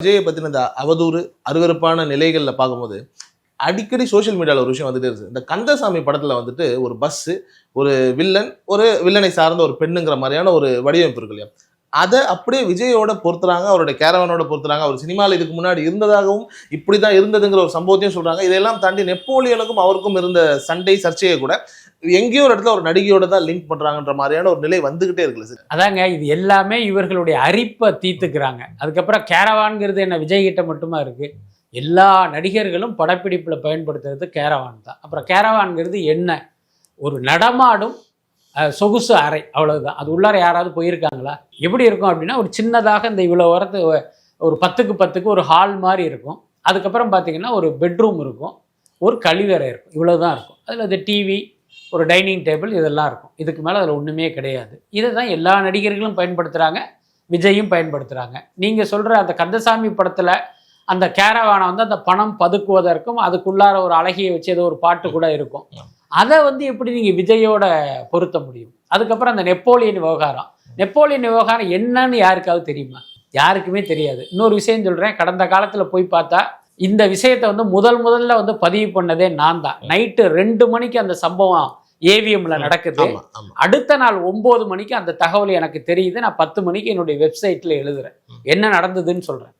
விஜயை பற்றின இந்த அவதூறு அருவறுப்பான நிலைகள்ல பார்க்கும்போது அடிக்கடி சோஷியல் மீடியால ஒரு விஷயம் வந்துட்டே இருக்கு இந்த கந்தசாமி படத்துல வந்துட்டு ஒரு பஸ்ஸு ஒரு வில்லன் ஒரு வில்லனை சார்ந்த ஒரு பெண்ணுங்கிற மாதிரியான ஒரு வடிவமைப்பு இருக்கு இல்லையா? அதை அப்படியே விஜயோட பொறுத்துறாங்க அவருடைய கேரவனோட பொறுத்துறாங்க அவர் சினிமாவில் இதுக்கு முன்னாடி இருந்ததாகவும் இப்படி தான் இருந்ததுங்கிற ஒரு சம்பவத்தையும் சொல்கிறாங்க இதெல்லாம் தாண்டி நெப்போலியனுக்கும் அவருக்கும் இருந்த சண்டை சர்ச்சையை கூட எங்கேயோ ஒரு இடத்துல ஒரு நடிகையோட தான் லிங்க் பண்ணுறாங்கன்ற மாதிரியான ஒரு நிலை வந்துகிட்டே இருக்குல்ல சார் அதாங்க இது எல்லாமே இவர்களுடைய அரிப்பை தீர்த்துக்கிறாங்க. அதுக்கப்புறம் கேரவான்ங்கிறது என்ன விஜய் கிட்ட மட்டுமா இருக்குது எல்லா நடிகர்களும் படப்பிடிப்பில் பயன்படுத்துறது கேரவான் தான். அப்புறம் கேரவான்கிறது என்ன? ஒரு நடமாடும் சொகுசு அறை அவ்வளவுதான். அது உள்ளார யாராவது போயிருக்காங்களா? எப்படி இருக்கும் அப்படின்னா ஒரு சின்னதாக இந்த இவ்வளோ வரத்து ஒரு பத்துக்கு பத்துக்கு ஒரு ஹால் மாதிரி இருக்கும். அதுக்கப்புறம் பார்த்தீங்கன்னா ஒரு பெட்ரூம் இருக்கும். ஒரு கழிவறை இருக்கும். இவ்வளோ தான் இருக்கும். அதில் அது டிவி ஒரு டைனிங் டேபிள் இதெல்லாம் இருக்கும். இதுக்கு மேலே அதில் ஒன்றுமே கிடையாது. இதை தான் எல்லா நடிகர்களும் பயன்படுத்துகிறாங்க விஜயும் பயன்படுத்துகிறாங்க நீங்கள் சொல்கிற அந்த கந்தசாமி படத்தில் அந்த கேரவானை வந்து அந்த பணம் பதுக்குவதற்கும் அதுக்குள்ளார ஒரு அழகியை வச்சு ஏதோ ஒரு பாட்டு கூட இருக்கும். அதை வந்து எப்படி நீங்கள் விஜயோட பொருத்த முடியும்? அதுக்கப்புறம் அந்த நெப்போலியன் விவகாரம். நெப்போலியன் விவகாரம் என்னன்னு யாருக்காவது தெரியுமா? யாருக்குமே தெரியாது. இன்னொரு விஷயம் சொல்கிறேன் கடந்த காலத்தில் போய் பார்த்தா இந்த விஷயத்தை வந்து முதல் முதல்ல வந்து பதிவு பண்ணதே நான் தான். நைட்டு ரெண்டு மணிக்கு அந்த சம்பவம் ஏவிஎம்ல நடக்குது. அடுத்த நாள் ஒன்பது மணிக்கு அந்த தகவல் எனக்கு தெரியுது. நான் பத்து மணிக்கு என்னுடைய வெப்சைட்ல எழுதுறேன். என்ன நடந்ததுன்னு சொல்றேன்.